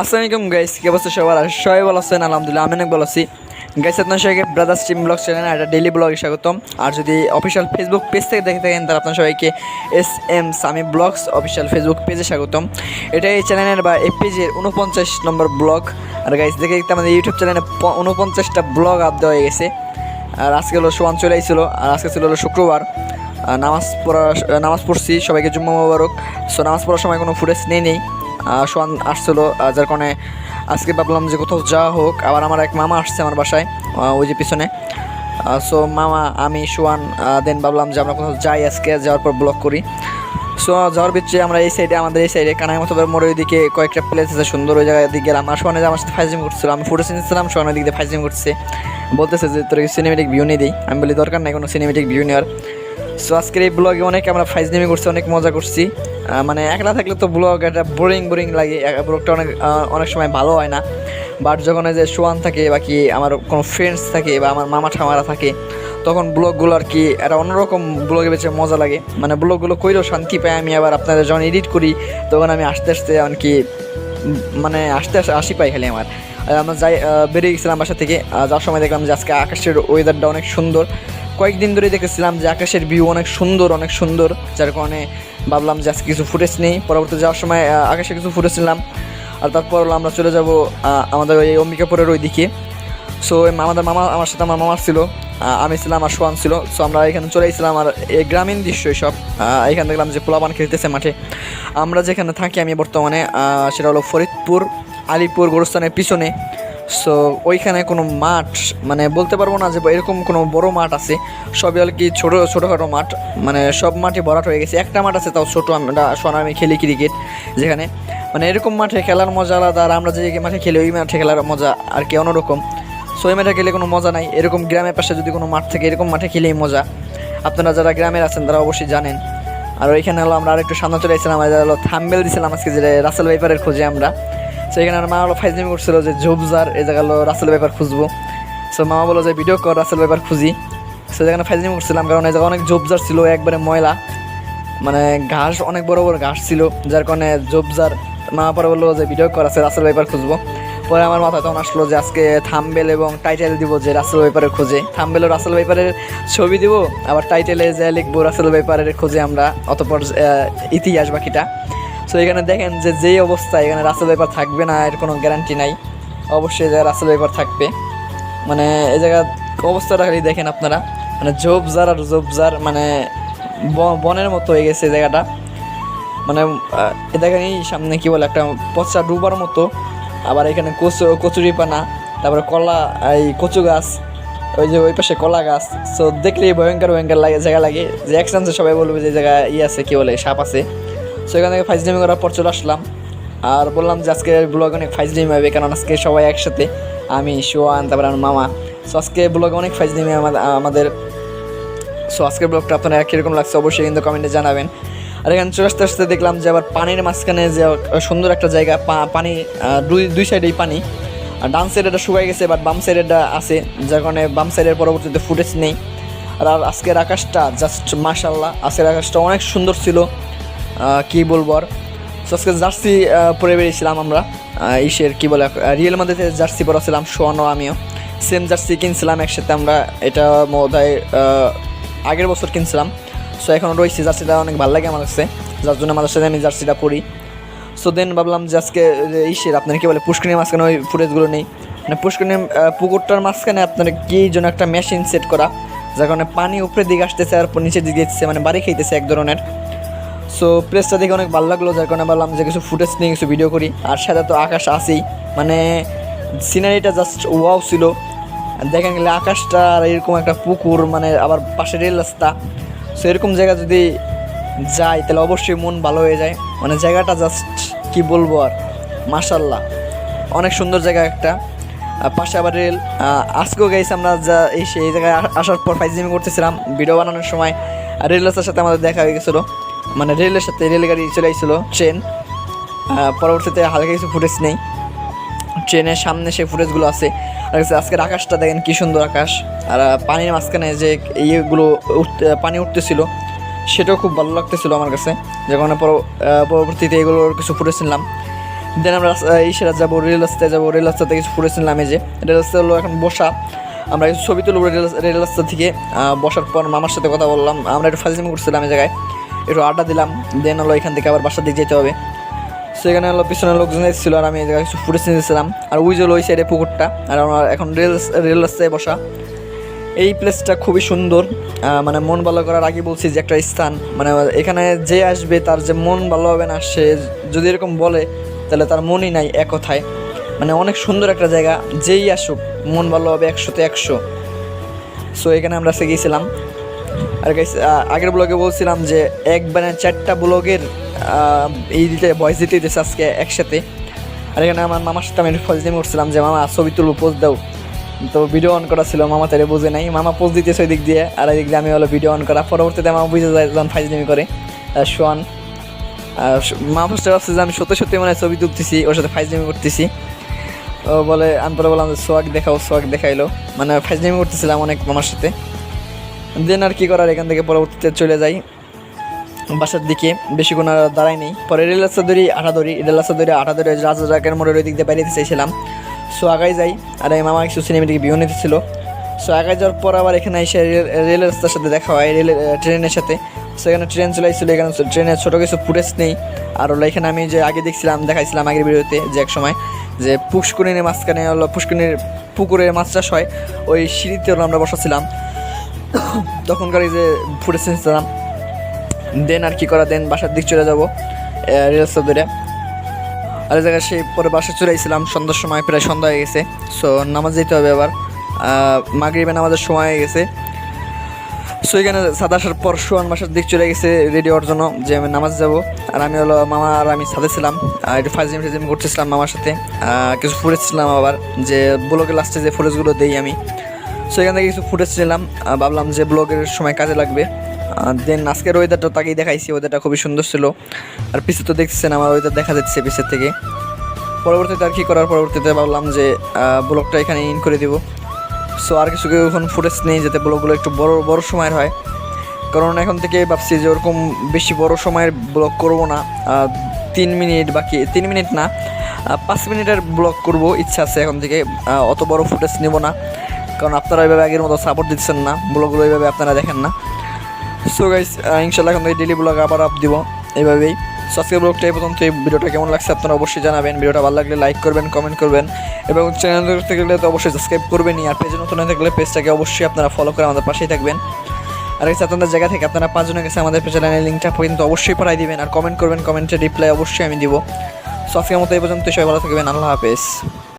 আসসালামু আলাইকুম গাইস কি অবস্থা সবার? সবাই ভালো আছেন? আলহামদুলিল্লাহ, আমি অনেক ভালো আছি। গাইস আপনার সবাইকে ব্রাদার্স টিম ব্লগ চ্যানেল একটা ডেইলি ব্লগে স্বাগতম। আর যদি অফিসিয়াল ফেসবুক পেজ থেকে দেখে থাকেন, তাহলে আপনার সবাইকে S M Sami blogs official Facebook পেজে স্বাগতম। এটা এই চ্যানেলের বা এই পেজের উনপঞ্চাশ নম্বর ব্লগ আর গাইস দেখে দেখতে আমাদের ইউটিউব চ্যানেলে উনপঞ্চাশটা ব্লগ আপ দেওয়া হয়ে গেছে। আর আজকে হলো সোয়ান চলে আইছিল, আর আজকে ছিল হলো শুক্রবার। নামাজ পড়া, নামাজ পড়ছি, সবাইকে জুম্মা মোবারক। সো নামাজ পড়ার সময় কোনো ফুটেজ নেই নেই। সোয়ান আসছিল যার কারণে আজকে ভাবলাম যে কোথাও যাওয়া হোক। আবার আমার এক মামা আসছে আমার বাসায় ওই যে পিছনে। সো মামা, আমি সোয়ান দেন ভাবলাম যে আমরা কোথাও যাই আজকে, যাওয়ার পর ব্লগ করি। সো যাওয়ার ভিতরে আমরা এই সাইডে আমাদের এই সাইডে কানাই মতো মোড়ের ওইদিকে কয়েকটা প্লেস আছে সুন্দর, ওই জায়গায় দিকে গেলাম। আর সোয়ানে আমার সাথে ফাইজিম করছিল, আমি ফুটেজ নিচ্ছিলাম সোয়ানের দিক দিয়ে ফাইজিম করছে। বলতেছে যে, তোর সিনেমেটিক ভিউ নিয়ে দিই? আমি বলি, দরকার নাই কোনো সিনেমেটিক ভিউ নেওয়ার। সো আজকের এই ব্লগে অনেক আমরা ফাইজনেমি করছি, অনেক মজা করছি। মানে একলা থাকলে তো ব্লগ একটা বোরিং বোরিং লাগে। ব্লগটা অনেক অনেক সময় ভালো হয় না। বাট যখন এই যে সোয়ান থাকে বা কি আমার কোনো ফ্রেন্ডস থাকে বা আমার মামা ঠামারা থাকে তখন ব্লগগুলো আর কি একটা অন্যরকম ব্লগে বেছে মজা লাগে। মানে ব্লগগুলো কইলেও শান্তি পাই আমি আবার আপনাদের যখন এডিট করি তখন আমি আস্তে আস্তে এমনকি উম, মানে আস্তে আস্তে আসি পাই খালি আমার। আর আমরা যাই বেরিয়ে গেছিলাম বাসা থেকে যাওয়ার সময় দেখলাম যে আজকে আকাশের ওয়েদারটা অনেক সুন্দর। কয়েকদিন ধরে দেখেছিলাম যে আকাশের ভিউ অনেক সুন্দর অনেক সুন্দর। যার কারণে ভাবলাম যে আজকে কিছু ফুটেজ নেই। পরবর্তী যাওয়ার সময় আকাশে কিছু ফুটেজ নিলাম। আর তারপর হলো আমরা চলে যাব আমাদের ওই অম্বিকাপুরের ওই দিকে সো আমাদের মামা, আমার সাথে আমার মামা ছিল আমি ছিলাম আর সোয়ান ছিল। সো আমরা এখানে চলে এসেছিলাম আর এই গ্রামীণ দৃশ্য সব এখানে দেখলাম যে পোলাপান খেলতেছে মাঠে। আমরা যেখানে থাকি আমি বর্তমানে সেটা হলো ফরিদপুর, আলিপুর, গোরস্থানের পিছনে। সো ওইখানে কোনো মাঠ মানে বলতে পারব না যে এরকম কোনো বড় মাঠ আছে। সবই হল কি ছোটো, ছোটোখাটো মাঠ। মানে সব মাঠে ভরাট হয়ে গেছে। একটা মাঠ আছে তাও ছোটো, আমরা সোনা আমি খেলি ক্রিকেট যেখানে। মানে এরকম মাঠে খেলার মজা আলাদা, আর আমরা যে মাঠে খেলি, ওই মাঠে খেলার মজা আর কি অন্যরকম। সো ওই মাঠে খেলে কোনো মজা নাই। এরকম গ্রামের পাশে যদি কোনো মাঠ থাকে, এরকম মাঠে খেলেই মজা। আপনারা যারা গ্রামের আছেন, তারা অবশ্যই জানেন। আর ওইখানে হলো আমরা আরেকটু সামনে চলে এসেছিলাম আর হলো থাম্বেল দিয়েছিলাম আজকে যে রাসেল ভাইপারের খোঁজে আমরা। সো এখানে আমার মা হলো ফাইজনিমি করছিল যে ঝোপজার এই জায়গা হলো রাসেল ভাইপার খুঁজবো। সো মামা বলো যে ভিডিও কর, রাসেল ব্যাপার খুঁজি। সো যেখানে ফাইজনিমি করছিলাম কারণ এই জায়গা অনেক ঝোপজার ছিল, একবারে ময়লা। মানে ঘাস, অনেক বড় বড় ঘাস ছিল, যার কারণে ঝোপজার মা পরে বলল যে ভিডিও কর আছে রাসেল ভাইপার খুঁজবো। পরে আমার মাথায় তখন আসলো যে, আজকে থাম্বেল এবং টাইটেল দিব যে, রাসেল ভাইপারের খোঁজে। থাম্বেল ও রাসেল ভাইপারের ছবি দিব, আবার টাইটেলে যে লিখব, রাসেল ভাইপারের খোঁজে আমরা। অতপর ইতিহাস বাকিটা। সো এখানে দেখেন যে যেই অবস্থা, এখানে রাসেল ভাইপার থাকবে না, এর কোনো গ্যারান্টি নাই। অবশ্যই যে রাসেল ভাইপার থাকবে। মানে এই জায়গা অবস্থাটা খালি দেখেন আপনারা। মানে ঝোপজার আর ঝোপজার মানে বনের মতো হয়ে গেছে এই জায়গাটা। মানে এ দেখেন এই সামনে কী বলে, একটা পচা ডুবার মতো। আবার এখানে কচু কচুরি পানা তারপরে কলা, এই কচু গাছ, ওই যে ওই পাশে কলা গাছ। সো দেখলেই ভয়ঙ্কর ভয়ঙ্কর লাগে, জায়গা লাগে। যে এক সবাই বলবে যে এই জায়গায় ই আছে, কি বলে, সাপ আছে। সো এখান থেকে ফাইজলামি করার পর চলে আসলাম। আর বললাম যে আজকে ব্লগ অনেক ফাইজলামি হবে, কারণ আজকে সবাই একসাথে, আমি সোয়ান তারপরে আমার মামা। সো আজকে ব্লগ অনেক ফাইজলামি আমাদের। সো আজকের ব্লগটা আপনারা কীরকম লাগছে অবশ্যই কিন্তু কমেন্টে জানাবেন। আর এখানে চলে আসতে আসতে দেখলাম যে আবার পানির মাঝখানে যে সুন্দর একটা জায়গা পানি দুই দুই সাইডেই পানি। আর ডান সাইডেটা শুকাই গেছে বাট বাম সাইডেটা আছে, যার কারণে বাম সাইডের পরবর্তীতে ফুটেজ নেই। আর আজকের আকাশটা জাস্ট মাশাল্লাহ আজকের আকাশটা অনেক সুন্দর ছিল। কি বলব আর? আজকে জার্সি পরে বেরিয়েছিলাম আমরা। ইসের কি বলে রিয়েল মাদের জার্সি পরা ছিলাম সোয়ানো আমিও। সেম জার্সি কিনছিলাম একসাথে আমরা, এটা বোধ আগের বছর কিনছিলাম। সো এখন রয়েছে জার্সিটা অনেক ভালো লাগে আমার কাছে। যার জন্য আমাদের সাথে আমি জার্সিটা পরি। সো দেন ভাবলাম যে আজকে ইসের, আপনার কি বলে, পুষ্করিণীর মাঝখানে ওই ফুটেজগুলো নেই। মানে পুষ্করিণী পুকুরটার মাঝখানে আপনার কি জন্য একটা মেশিন সেট করা, যার কারণে পানি উপরের দিকে আসতেছে আর নিচের দিকে যেতেছে মানে বাড়ি খাইতেছে এক ধরনের। সো প্লেসটা দেখে অনেক ভালো লাগল, যার কারণে ভাবলাম যে কিছু ফুটেজ নিয়ে কিছু ভিডিও করি। আর সাথে তো আকাশ আছেই। মানে সিনারিটা জাস্ট ওয়াও ছিল। দেখেন গেলে আকাশটা আর এরকম একটা পুকুর মানে আবার পাশে রেল রাস্তা। সো এরকম জায়গা যদি যাই, তাহলে অবশ্যই মন ভালো হয়ে যায়। মানে জায়গাটা জাস্ট কি বলব আর মাশাল্লাহ অনেক সুন্দর জায়গা একটা। পাশে আবার রেল আজকেও গেছি আমরা যা, এই সেই জায়গায় আসার পর ফাইজিমি করতেছিলাম ভিডিও বানানোর সময়। রেল রাস্তার সাথে আমাদের দেখা হয়ে গেছিল। মানে রেলের সাথে রেলগাড়ি চলে আসছিল ট্রেন পরবর্তীতে হালকা কিছু ফুটেজ নেই। ট্রেনের সামনে সেই ফুটেজগুলো আছে। আজকের আকাশটা দেখেন কি সুন্দর আকাশ। আর পানির মাঝখানে যে ইয়েগুলো উঠতে পানি উঠতেছিল, সেটাও খুব ভালো লাগতেছিলো আমার কাছে। যখন পর- পরবর্তীতে এগুলোর কিছু ফুটেজ নিলাম। দেন আমরা রাস্তা- এই সেরা যাব, রেল রাস্তায় যাব। রেল রাস্তা থেকে কিছু ফুটেজ নিলাম এই যে। রেল রাস্তা হলো এখন বসা। আমরা কিছু ছবি তুলবো রেল রেল রাস্তা থেকে। বসার পর মামার সাথে কথা বললাম। আমরা একটু ফাজিমি করছিলাম এই জায়গায়। একটু আড্ডা দিলাম দেন হলো এখান থেকে আবার বাসার দিকে যেতে হবে। সেখানে হলো পিছনে লোকজন এসেছিল আর আমি এই জায়গায় কিছু ফুটেজ নিয়েছিলাম আর ওই যে ওই সাইডে পুকুরটা, আর আমার এখন রেল রেল রাস্তায় বসা। এই প্লেসটা খুবই সুন্দর মানে মন ভালো করার আগে বলছি যে একটা স্থান। মানে এখানে যে আসবে তার যে মন ভালো হবে না, সে যদি এরকম বলে, তাহলে তার মনই নাই এক কথায়। মানে অনেক সুন্দর একটা জায়গা, যেই আসুক, মন ভালো হবে একশোতে একশো। সো এখানে আমরা সে গিয়েছিলাম। আর গাইস আগের ব্লগে বলছিলাম যে এক একবারে চারটা ব্লগের এই দিতে ভয়েস দিতে দিতেছে আজকে একসাথে। আর এখানে আমার মামার সাথে আমি ফজলিম করছিলাম যে, মামা, ছবি তুলবো পোজ দাও। তো ভিডিও অন করা ছিল, মামা তাই বুঝে নাই। মামা পোজ দিতেছে ওই দিক দিয়ে, আর এদিক দিয়ে আমি হলো ভিডিও অন করা। পরবর্তীতে মামা বুঝে যায় যখন ফাইজলিমি করে। শোয়ান আর স- মা ফার্স্টে ভাবছে যে, আমি সত্যি সত্যি মানে ছবি তুলতেছি, ওর সাথে ফাইজ ফাইজলিমি করতেছি। ও বলে, আমি পরে বললাম যে সোয়াগ দেখাও সোয়াগ দেখাইলো। মানে ফাইজলিমি করতেছিলাম অনেক মামার সাথে। দেন আর কি করার? এখান থেকে পরবর্তীতে চলে যাই। বাসার দিকে। বেশিক্ষণ আর দাঁড়াই নেই। পরে রেল রাস্তা ধরি, আটা ধরি। রেল রাস্তা ধরে আটা ধরে রাজা জাকের মোড়ের ওই দিক দিয়ে বেরিয়ে চাইছিলাম। সো আগাই যাই। আর এই মামা কিছু সিনেমেটিক ভিউ নিতেছিল। সো আগাই যাওয়ার পর আবার এখানে এসে রেল রাস্তার সাথে দেখা হয়। রেল ট্রেনের সাথে। সেখানে ট্রেন চলে আসছিল। এখানে ট্রেনের ছোটো কিছু ফুটেজ নেই। আর হলো এখানে আমি যে আগে দেখছিলাম, দেখাইছিলাম আগের ভিডিওতে যে এক সময় যে পুষ্করিণীর মাঝখানে হলো পুষ্করিণীর পুকুরে মাছ চাষ হয়, ওই সিঁড়িতে আমরা বসাছিলাম। তখনকার এই যে ফুটেজ নিয়েছিলাম দেন আর কি করা দেন বাসার দিক চলে যাব রেল রাস্তা ধরে। আর এই জায়গায় সেই পরে বাসা চলে আইছিলাম, সন্ধ্যার সময়, প্রায় সন্ধ্যা হয়ে গেছে। সো নামাজ যেতে হবে আবার মাগরিবে নামাজের সময় হয়ে গেছে। সো এখানে সাদা আসার পর সোয়ান বাসার দিক চলে গেছে রেডি হওয়ার জন্য, যে আমি নামাজ যাব। আর আমি হলো মামা আর আমি সাথে ছিলাম। আর একটু ফাজিম ফাজিম করতেছিলাম মামার সাথে। কিছু ফুটেজ ছিলাম আবার, যে ব্লগের লাস্টে যে ফুটেজগুলো দেই আমি। সো এখান থেকে কিছু ফুটেজ নিলাম। ভাবলাম যে ব্লগের সময় কাজে লাগবে। দেন আজকের ওয়েদারটা তাকেই দেখাইছি ওয়েদারটা খুবই সুন্দর ছিল। আর পিছে তো দেখছেন আমার ওয়েদার দেখা যাচ্ছে পিছের থেকে। পরবর্তীতে আর কি করার পরবর্তীতে ভাবলাম যে ব্লগটা এখানে ইন করে দিব। সো আর কিছু এখন ফুটেজ নেই যাতে ব্লগগুলো একটু বড় বড় সময়ের হয়। কারণ এখন থেকে ভাবছি যে ওরকম বেশি বড় সময়ের ব্লগ করব না। তিন মিনিট বাকি, তিন মিনিট না পাঁচ মিনিটের ব্লগ করব, ইচ্ছা আছে এখন থেকে। অত বড় ফুটেজ নেব না। কারণ আপনারা এইভাবে আগের মতো সাপোর্ট দিচ্ছেন না ব্লগগুলো এইভাবে আপনারা দেখেন না। সো গাইস ইনশাল্লাহ এখন থেকে ডেলি ব্লগ আবার আপ দিব এইভাবেই সো আজকের ব্লগটা এই পর্যন্ত এই ভিডিওটা কেমন লাগছে আপনারা অবশ্যই জানাবেন। ভিডিওটা ভালো লাগলে লাইক করবেন কমেন্ট করবেন। এবং চ্যানেল দেখতে গেলে তো অবশ্যই সাবস্ক্রাইব করবেনই। আর পেজে নতুন থাকলে পেজটাকে অবশ্যই আপনারা ফলো করে আমাদের পাশেই থাকবেন। আর এই আপনাদের জায়গা থেকে আপনারা পাঁচজনের কাছে আমাদের চ্যানেলের লিঙ্কটা কিন্তু অবশ্যই পাঠাই দিবেন। আর কমেন্ট করবেন কমেন্টে রিপ্লাই অবশ্যই আমি দিব। সো আজকের মতো এই পর্যন্ত সবাই ভালো থাকবেন। আল্লাহ হাফেজ।